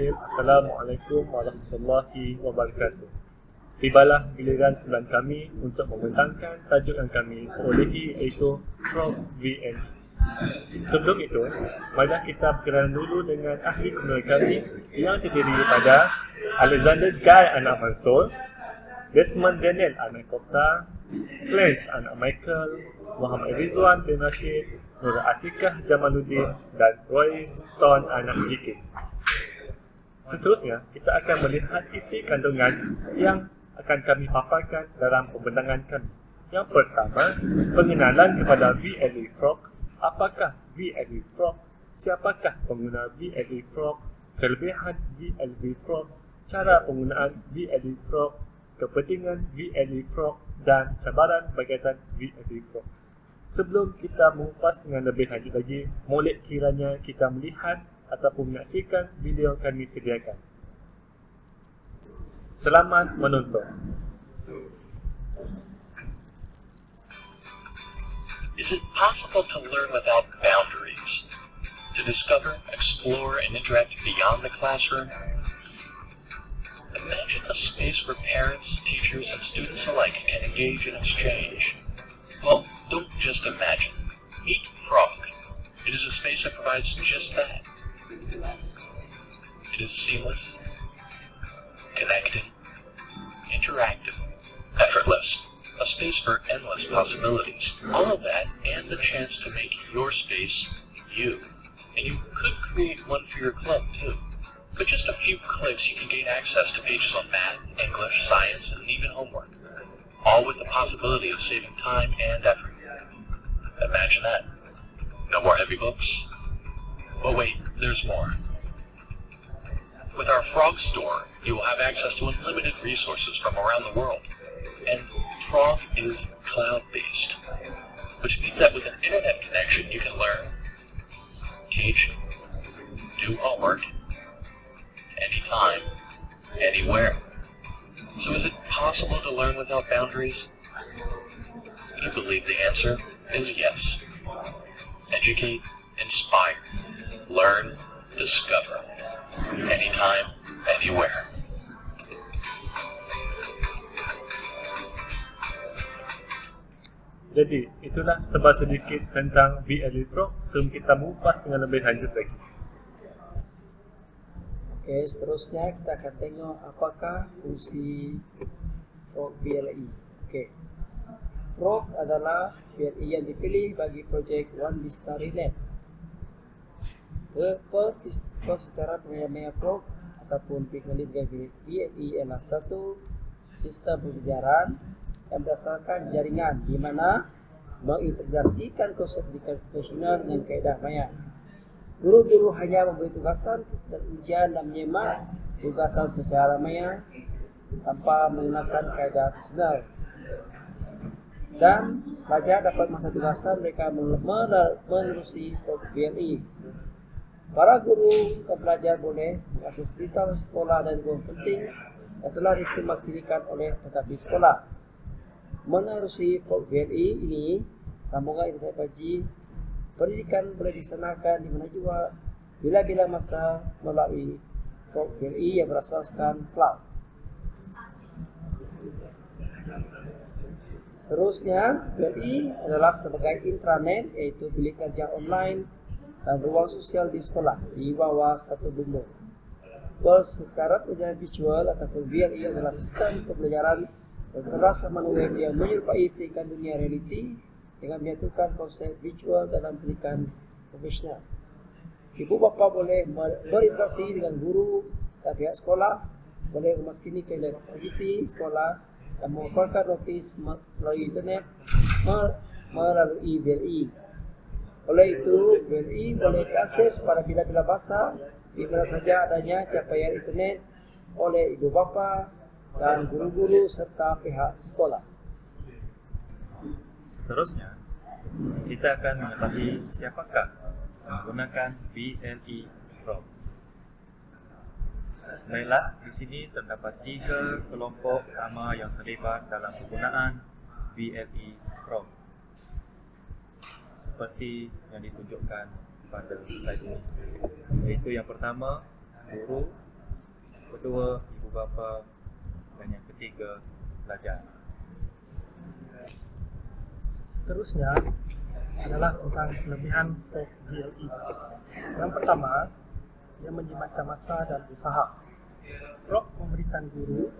Bismillahirrahmanirrahim. Assalamualaikum warahmatullahi wabarakatuh. Tibalah giliran bulan kami untuk membentangkan tajuk yang kami perolehi iaitu Frog VN. Sebelum itu, mari kita berkenalan dulu dengan ahli kementerian kami yang terdiri daripada Alexander Guy anak Mansur, Desmond Daniel anak Kopta, Clarence anak Michael, Muhammad Rizwan bin Rashid, Nura Atikah Jamaluddin dan Roy Stone anak JK. Seterusnya, kita akan melihat isi kandungan yang akan kami paparkan dalam pembentangan kami. Yang pertama, pengenalan kepada VLE Frog. Apakah VLE Frog? Siapakah pengguna VLE Frog? Kelebihan VLE Frog? Cara penggunaan VLE Frog? Kepentingan VLE Frog? Dan cabaran berkaitan VLE Frog. Sebelum kita mengupas dengan lebih lanjut lagi, molek kiranya kita melihat ataupun menyaksikan video kami sediakan. Selamat menonton. Is it possible to learn without boundaries? To discover, explore, and interact beyond the classroom? Imagine a space where parents, teachers, and students alike can engage and exchange. Well, don't just imagine. Meet Frog. It is a space that provides just that. It is seamless, connected, interactive, effortless, a space for endless possibilities. All of that and the chance to make your space you. And you could create one for your club too. With just a few clicks, you can gain access to pages on math, English, science, and even homework. All with the possibility of saving time and effort. Imagine that. No more heavy books? But wait, there's more. With our Frog store, you will have access to unlimited resources from around the world. And Frog is cloud-based, which means that with an internet connection you can learn, teach, do homework, anytime, anywhere. So is it possible to learn without boundaries? We believe the answer is yes. Educate, inspire, learn, discover. Anytime, anywhere. Jadi, itulah sebab sedikit tentang VLE Frog sebelum kita mengupas dengan lebih lanjut lagi. Okey, seterusnya kita akan tengok apakah fungsi Frog VLE. Okey. Frog adalah VLE yang dipilih bagi projek One Vista Relay. Persekitaran pengambilan Frog ataupun dikenali sebagai VLE adalah satu sistem pembelajaran yang berdasarkan jaringan di mana mengintegrasikan konsep profesional dengan kaedah maya. Guru-guru hanya memberi tugasan dan ujian dan menyemak tugasan secara maya tanpa menggunakan kaedah tradisional. Dan pelajar dapat masa tugasan mereka menerusi BLE. Para guru dan pelajar boleh mengakses berita sekolah dan guru penting yang telah diinformasikan oleh tetapi sekolah menerusi VLE ini sambungan internet pagi pendidikan boleh disanakan di mana juga bila-bila masa melalui VLE yang berasaskan cloud. Seterusnya, VLE adalah sebagai intranet iaitu bilik kerja online ruang sosial di sekolah di bawah satu bumbung. Persekara pelajaran virtual ataupun VLE adalah sistem pembelajaran Berkeras laman web yang menyerupai pendidikan dunia realiti dengan menyatukan konsep virtual dalam pendidikan profesional. Ibu bapa boleh berinteraksi dengan guru dan pihak sekolah, boleh memaskini keadaan aktiviti sekolah dan mengumpulkan notis melalui internet melalui BLE. Oleh itu, BLE boleh diakses pada bila-bila bahasa di mana saja adanya capaian internet oleh ibu bapa, dan guru-guru serta pihak sekolah. Seterusnya, kita akan mengetahui siapakah menggunakan BLE Pro. Baiklah, di sini terdapat tiga kelompok utama yang terlibat dalam penggunaan BLE Pro. Seperti yang ditunjukkan pada slide ini. Iaitu yang pertama, guru kedua ibu bapa dan yang ketiga pelajar. Seterusnya adalah tentang kelebihan Prof VLE. Yang pertama, ia menjimatkan masa dan usaha. Prof memberikan guru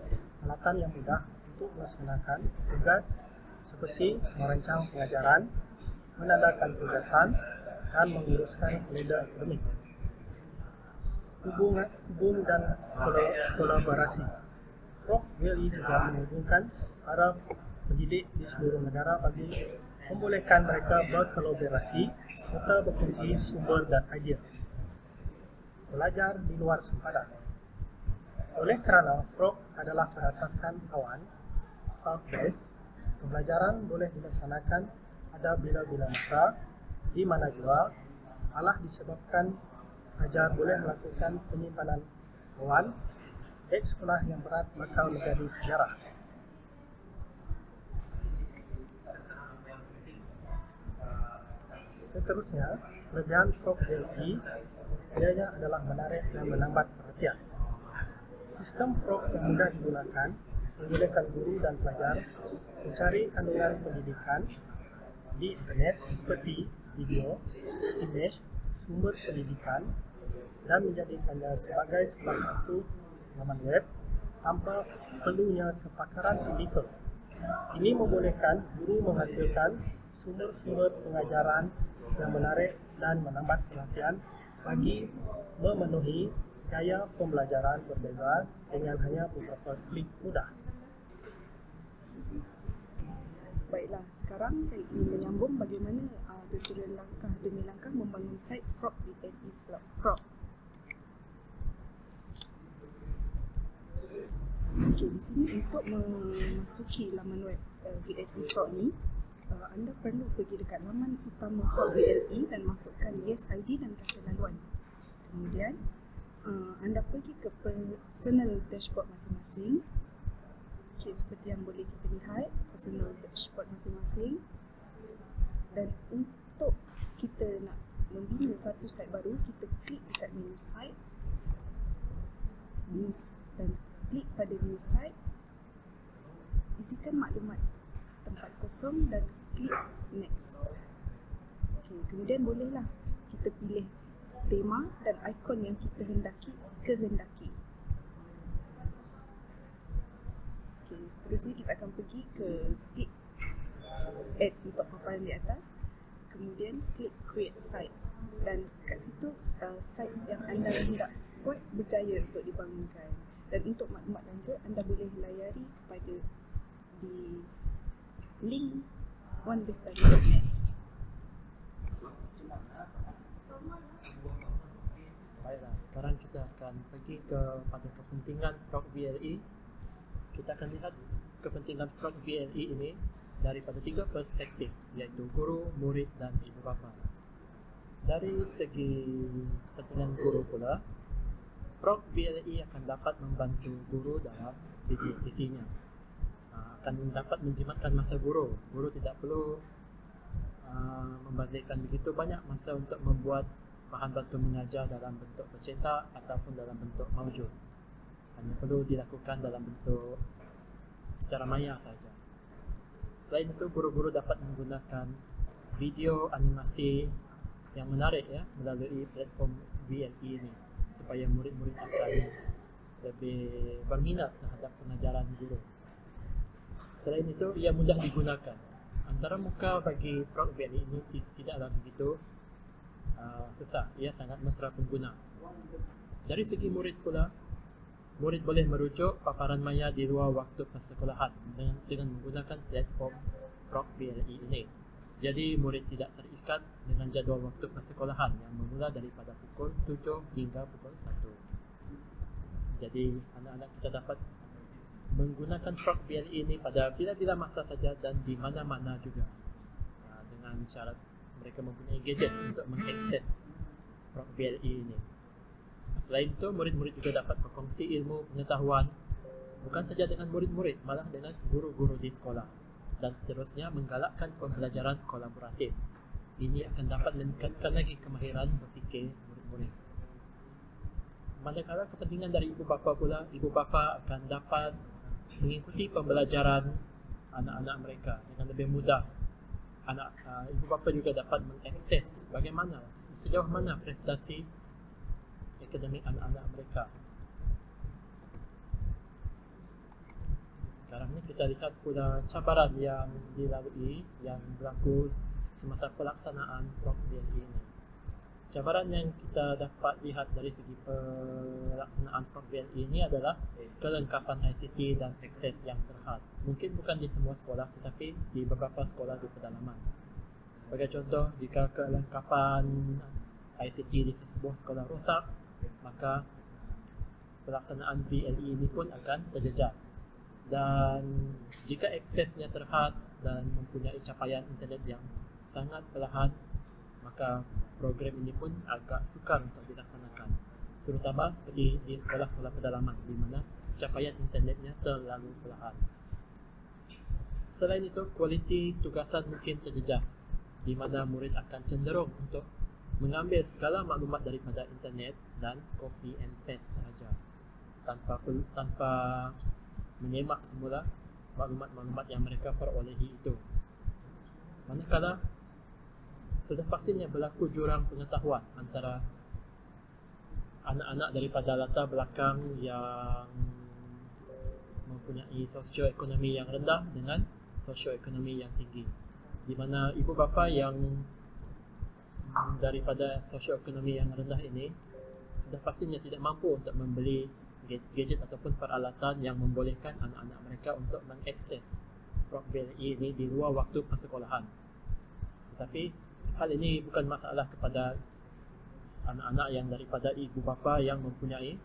alatan yang mudah untuk melaksanakan tugas seperti merancang pengajaran, menandakan tugasan, dan menguruskan kalender akademik. Hubungan, hubung dan kol- kolaborasi. Prof VLE juga menghubungkan para pendidik di seluruh negara bagi membolehkan mereka berkolaborasi serta berkongsi sumber dan idea. Belajar di luar sempadan. Oleh kerana Frog adalah berasaskan kawan, cloud-based, pembelajaran boleh dilaksanakan pada bila-bila masa, di mana jua, malah disebabkan pelajar boleh melakukan penyimpanan kawan, baik sekolah yang berat bakal menjadi sejarah. Seterusnya, kelebihan Frog DLE ianya adalah menarik dan menambat perhatian. Sistem Frog yang mudah digunakan membolehkan guru dan pelajar mencari kandungan pendidikan di internet seperti video, image, sumber pendidikan dan menjadikannya sebagai salah satu laman web tanpa perlunya kepakaran teknikal. Ini membolehkan guru menghasilkan sumber-sumber pengajaran yang menarik dan menambat perhatian bagi memenuhi gaya pembelajaran berbeza dengan hanya beberapa klik mudah. Baiklah, sekarang saya ingin menyambung bagaimana uh, tutorial langkah demi langkah membangun site Frog VNE Frog. Okey, di sini untuk memasuki laman web uh, VNE Frog ni, uh, anda perlu pergi dekat laman utama VLE dan masukkan yes ID dan kata laluan. Kemudian, uh, anda pergi ke personal dashboard masing-masing Okay, seperti yang boleh kita lihat personal dashboard masing-masing. Dan untuk kita nak membina satu site baru kita klik dekat menu site. News dan klik pada new site. Isikan maklumat tempat kosong dan klik next. Okay, kemudian bolehlah kita pilih tema dan ikon yang kita hendaki kehendaki Okay, seterusnya kita akan pergi ke klik add untuk paparan di atas. Kemudian klik create site. Dan kat situ uh, site yang anda hendak buat berjaya untuk dibangunkan. Dan untuk maklumat lanjut anda boleh layari kepada di link onebeststudy.net Baiklah, sekarang kita akan pergi kepada kepentingan Frog VLE. Kita akan lihat kepentingan Frog VLE ini daripada tiga perspektif, iaitu guru, murid dan ibu bapa. Dari segi kepentingan guru pula, Frog VLE akan dapat membantu guru dalam didik isinya. Ah, akan dapat menjimatkan masa guru. Guru tidak perlu uh, membazirkan begitu banyak masa untuk membuat bahan bantu mengajar dalam bentuk bercetak ataupun dalam bentuk maujud. Hanya perlu dilakukan dalam bentuk secara maya saja. Selain itu, guru-guru dapat menggunakan video animasi yang menarik ya melalui platform VLE ini supaya murid-murid akan lebih berminat terhadap pengajaran guru. Selain itu, ia mudah digunakan. Antara muka bagi Frog VLE ini ti- tidaklah begitu uh, susah. Ia sangat mesra pengguna. Dari segi murid pula, murid boleh merujuk paparan maya di luar waktu persekolahan dengan, dengan menggunakan platform Frog VLE ini. Jadi murid tidak terikat dengan jadual waktu persekolahan yang bermula daripada pukul 7 hingga pukul 1. Jadi anak-anak kita dapat menggunakan Frog VLE ini pada bila-bila masa saja dan di mana-mana juga. Uh, dengan syarat mereka mempunyai gadget untuk mengakses Frog VLE ini. Selain itu, murid-murid juga dapat berkongsi ilmu pengetahuan bukan saja dengan murid-murid, malah dengan guru-guru di sekolah dan seterusnya menggalakkan pembelajaran kolaboratif. Ini akan dapat meningkatkan lagi kemahiran berfikir murid-murid. manakala kepentingan dari ibu bapa pula, ibu bapa akan dapat mengikuti pembelajaran anak-anak mereka dengan lebih mudah. Anak uh, ibu bapa juga dapat mengakses bagaimana sejauh mana prestasi akademik anak-anak mereka. Sekarang ni kita lihat pula cabaran yang dilalui yang berlaku semasa pelaksanaan BLE ini. Cabaran yang kita dapat lihat dari segi pelaksanaan BLE ini adalah kelengkapan ICT dan akses yang terhad. Mungkin bukan di semua sekolah tetapi di beberapa sekolah di pedalaman. Sebagai contoh, jika kelengkapan ICT di sebuah sekolah rosak, maka pelaksanaan BLE ini pun akan terjejas. Dan jika aksesnya terhad dan mempunyai capaian internet yang sangat perlahan maka program ini pun agak sukar untuk dilaksanakan. Terutama seperti di sekolah-sekolah pedalaman di mana capaian internetnya terlalu perlahan. Selain itu kualiti tugasan mungkin terjejas di mana murid akan cenderung untuk mengambil segala maklumat daripada internet dan copy and paste sahaja tanpa tanpa menyemak semula maklumat-maklumat yang mereka perolehi itu. Manakala sudah pastinya berlaku jurang pengetahuan antara anak-anak daripada latar belakang yang mempunyai sosioekonomi yang rendah dengan sosioekonomi yang tinggi. Di mana ibu bapa yang daripada sosioekonomi yang rendah ini sudah pastinya tidak mampu untuk membeli gadget ataupun peralatan yang membolehkan anak-anak mereka untuk mengakses BLE ini di luar waktu persekolahan. Tetapi hal ini bukan masalah kepada anak-anak yang daripada ibu bapa yang mempunyai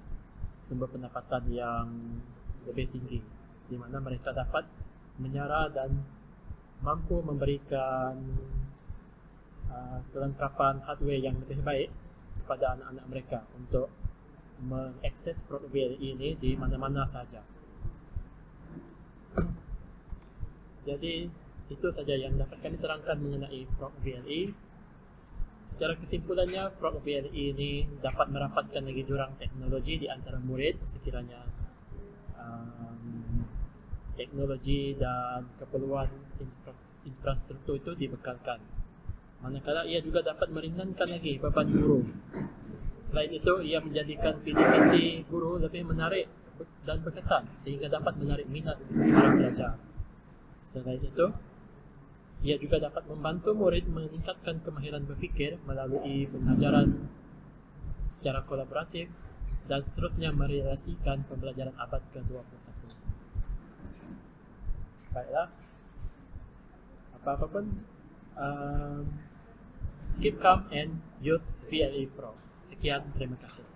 sumber pendapatan yang lebih tinggi di mana mereka dapat menyara dan mampu memberikan uh, kelengkapan hardware yang lebih baik kepada anak-anak mereka untuk mengakses BLE ini di mana-mana saja. Jadi itu saja yang dapat kami terangkan mengenai produk BLE. Secara kesimpulannya, produk BLE ini dapat merapatkan lagi jurang teknologi di antara murid sekiranya um, teknologi dan keperluan infrastruktur itu dibekalkan. Manakala ia juga dapat meringankan lagi beban guru Selain itu, ia menjadikan PDPC guru lebih menarik dan berkesan sehingga dapat menarik minat para pelajar. Selain itu, ia juga dapat membantu murid meningkatkan kemahiran berfikir melalui pengajaran secara kolaboratif dan seterusnya merealisasikan pembelajaran abad ke-21. Baiklah. Apa-apa pun, um, keep calm and use PLE Pro. Sekian, terima kasih.